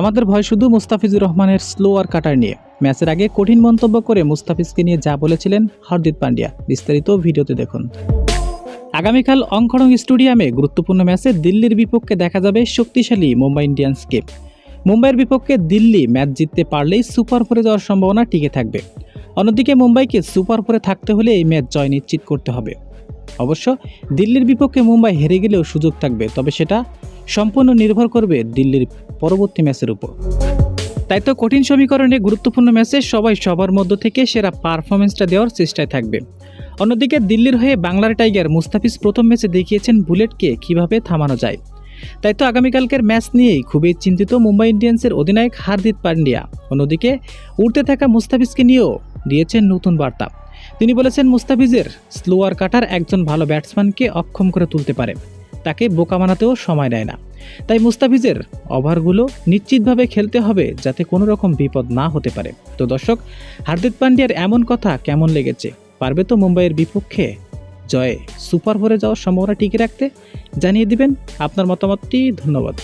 আমাদের ভয় শুধু মুস্তাফিজুর রহমানের স্লো আর কাটার নিয়ে। ম্যাচের আগে কঠিন মন্তব্য করে মুস্তাফিজকে নিয়ে যা বলেছিলেন হার্দিক পান্ডিয়া। বিস্তারিত ভিডিওতে দেখুন। আগামীকাল অংখড়ং স্টেডিয়ামে গুরুত্বপূর্ণ ম্যাচে দিল্লির বিপক্ষে দেখা যাবে শক্তিশালী মুম্বাই ইন্ডিয়ান্সকে মুম্বাইয়ের বিপক্ষে দিল্লি ম্যাচ জিততে পারলেই সুপার ফোরে যাওয়ার সম্ভাবনা টিকে থাকবে। অন্যদিকে মুম্বাইকে সুপার ফোরে থাকতে হলে এই ম্যাচ জয় নিশ্চিত করতে হবে। অবশ্য দিল্লির বিপক্ষে মুম্বাই হেরে গেলেও সুযোগ থাকবে, তবে সেটা সম্পূর্ণ নির্ভর করবে দিল্লির পরবর্তী ম্যাচের উপর। তাই তো কঠিন সমীকরণে গুরুত্বপূর্ণ ম্যাচে সবাই সবার মধ্য থেকে সেরা পারফরমেন্সটা দেওয়ার চেষ্টায় থাকবে। অন্যদিকে দিল্লির হয়ে বাংলার টাইগার মুস্তাফিজ প্রথম ম্যাচে দেখিয়েছেন বুলেটকে কীভাবে থামানো যায়। তাই তো আগামীকালকের ম্যাচ নিয়েই খুবই চিন্তিত মুম্বাই ইন্ডিয়ান্সের অধিনায়ক হার্দিক পান্ডিয়া। অন্যদিকে উঠতে থাকা মুস্তাফিজকে নিয়েও দিয়েছেন নতুন বার্তা। তিনি বলেছেন, মুস্তাফিজের স্লোয়ার কাটার একজন ভালো ব্যাটসম্যানকে অক্ষম করে তুলতে পারে। তাকে বোকা বানাতেও সময় নেয় না। তাই মুস্তাফিজের ওভারগুলো নিশ্চিতভাবে খেলতে হবে যাতে কোনো রকম বিপদ না হতে পারে। তো দর্শক, হার্দিক পান্ডিয়ার এমন কথা কেমন লেগেছে? পারবে তো মুম্বাইয়ের বিপক্ষে জয়ে সুপার ফোরে যাওয়ার সম্ভাবনা টিকে রাখতে? জানিয়ে দিবেন আপনার মতামতটি। ধন্যবাদ।